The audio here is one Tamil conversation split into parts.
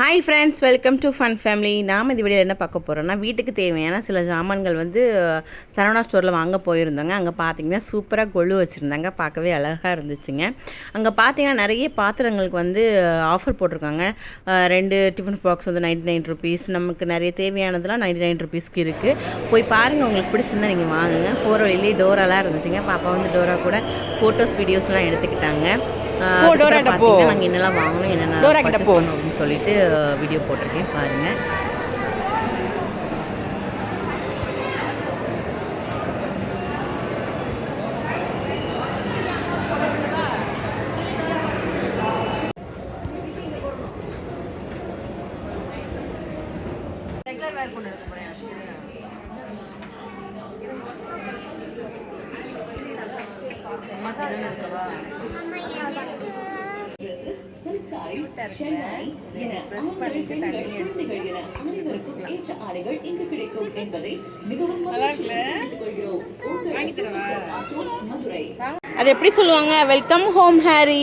Hi friends welcome to fun family நாம் இது வீடியோ என்ன பார்க்க போகிறோம்னா வீட்டுக்கு தேவையான சில சாமான்கள் வந்து சரவணா ஸ்டோரில் வாங்க போயிருந்தோங்க. அங்கே பார்த்தீங்கன்னா சூப்பராக கொழு வச்சுருந்தாங்க. பார்க்கவே அழகாக இருந்துச்சுங்க. அங்கே பார்த்தீங்கன்னா நிறைய பாத்திரங்களுக்கு வந்து ஆஃபர் போட்டிருக்காங்க. ரெண்டு டிஃபன் பாக்ஸ் வந்து நைன்டி நைன் ருபீஸ் நமக்கு நிறைய தேவையானதெல்லாம் நைன்டி நைன் ருபீஸ்க்கு இருக்குது போய் பாருங்கள் உங்களுக்கு பிடிச்சிருந்தா நீங்கள் வாங்குங்க. போகிற வழியிலே டோராலாம் இருந்துச்சுங்க. பாப்பா வந்து டோரா கூட ஃபோட்டோஸ் வீடியோஸ்லாம் எடுத்துக்கிட்டாங்க. நாங்கள் என்னெல்லாம் வாங்கணும் என்னென்ன டோரா கிட்ட purchase போ. பண்ணணும் அப்படின்னு சொல்லிட்டு வீடியோ போட்டிருக்கேன். பாருங்கள் சில்க் சாரீஸ் ஷெர்வானி ஆடைகள் இங்கு கிடைக்கும் என்பதை மிகவும் மதுரை அது எப்படி சொல்லுவாங்க வெல்கம் ஹோம் ஹாரி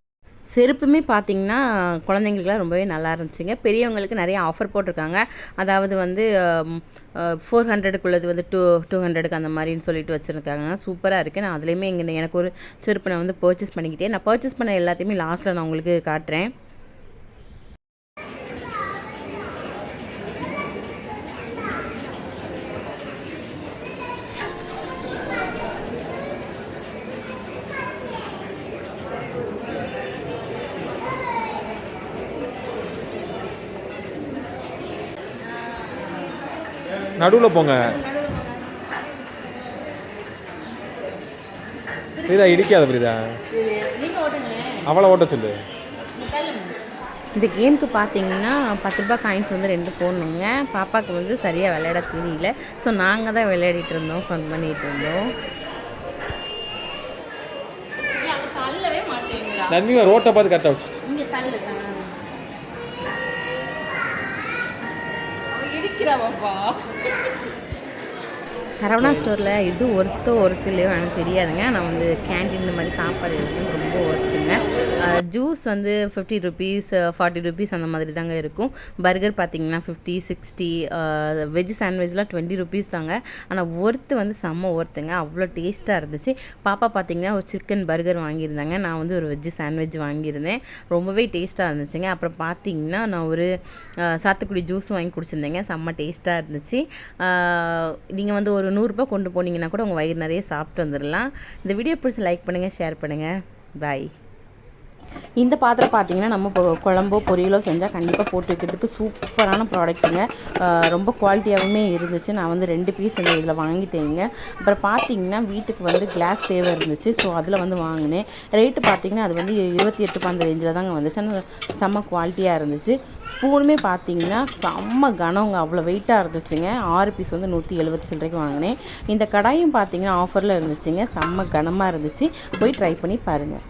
செருப்புமே பார்த்திங்கன்னா குழந்தைங்களுக்குலாம் ரொம்பவே நல்லா இருந்துச்சுங்க. பெரியவங்களுக்கு நிறைய ஆஃபர் போட்டிருக்காங்க. அதாவது வந்து ஃபோர் ஹண்ட்ரடுக்குள்ளது வந்து டூ டூ ஹண்ட்ரடுக்கு அந்த மாதிரின்னு சொல்லிட்டு வச்சுருக்காங்க. சூப்பராக இருக்குது நான் அதுலேயுமே இங்கே எனக்கு ஒரு செருப்பு நான் வந்து பர்ச்சேஸ் பண்ணிக்கிட்டேன். நான் பர்ச்சேஸ் பண்ண எல்லாத்தையுமே லாஸ்ட்டில் நான் உங்களுக்கு காட்டுறேன். நடுவில் போங்க. பிரீதா இடிக்காத பிரீதா. அவளை ஓட்ட சொல்லு. இந்த கேமுக்கு பார்த்தீங்கன்னா பத்து ரூபாய் காயின்ஸ் வந்து ரெண்டு போடணுங்க. பாப்பாவுக்கு வந்து சரியாக விளையாட தெரியல. ஸோ நாங்கள் தான் விளையாடிட்டு இருந்தோம் ஃபன் பண்ணிட்டு இருந்தோம். தண்ணி ரோட்டை பார்த்து கரெக்டாக இடிக்கிறாவாப்பா சரவணா ஸ்டோரில் இது ஒருத்தோ இல்லையோ எனக்கு தெரியாதுங்க. நான் வந்து கேன்டீன் இந்த மாதிரி சாப்பாடு இருக்குது ரொம்ப ஒரு ஜூஸ் வந்து ஃபிஃப்டி ருபீஸ் ஃபார்ட்டி ருபீஸ் அந்த மாதிரி தாங்க இருக்கும். பர்கர் பார்த்தீங்கன்னா ஃபிஃப்டி சிக்ஸ்டி வெஜ் சாண்ட்விச்லாம் டுவெண்ட்டி ருபீஸ் தாங்க. ஆனால் ஒர்த்து வந்து செம்ம ஒர்த்துங்க அவ்வளோ டேஸ்ட்டாக இருந்துச்சு. பாப்பா பார்த்தீங்கன்னா ஒரு சிக்கன் பர்கர் வாங்கியிருந்தாங்க. நான் வந்து ஒரு வெஜ் சாண்ட்விச் வாங்கியிருந்தேன். ரொம்பவே டேஸ்ட்டாக இருந்துச்சுங்க. அப்புறம் பார்த்தீங்கன்னா நான் ஒரு சாத்துக்குடி ஜூஸ் வாங்கி குடிச்சிருந்தேங்க. செம்ம டேஸ்ட்டாக இருந்துச்சு. நீங்கள் வந்து ஒரு நூறுரூபா கொண்டு போனீங்கன்னா கூட உங்கள் வயிறு நிறைய சாப்பிட்டு வந்துடலாம் இந்த வீடியோ பிடிச்சி லைக் பண்ணுங்கள் ஷேர் பண்ணுங்கள் பாய் இந்த பாத்திரம் பார்த்தீங்கன்னா நம்ம குழம்போ பொரியலோ செஞ்சால் கண்டிப்பாக போட்டு வைக்கிறதுக்கு சூப்பரான ப்ராடக்ட்டுங்க ரொம்ப குவாலிட்டியாகவுமே இருந்துச்சு. நான் வந்து ரெண்டு பீஸ் வந்து இதில் வாங்கிட்டேங்க. அப்புறம் பார்த்தீங்கன்னா வீட்டுக்கு வந்து கிளாஸ் தேவை இருந்துச்சு. ஸோ அதில் வந்து வாங்கினேன். ரேட்டு பார்த்தீங்கன்னா அது வந்து இருபத்தி எட்டு பந்த ரேஞ்சில் தாங்க வந்துச்சு. ஆனால் செம்ம குவாலிட்டியாக இருந்துச்சு. ஸ்பூனுமே பார்த்தீங்கன்னா செம்ம கனங்க. அவ்வளோ வெயிட்டாக இருந்துச்சுங்க. ஆறு பீஸ் வந்து நூற்றி எழுபத்தி சில்லறைக்கு வாங்கினேன். இந்த கடாயும் பார்த்தீங்கன்னா ஆஃபரில் இருந்துச்சுங்க. செம்ம கனமாக இருந்துச்சு. போய் ட்ரை பண்ணி பாருங்கள்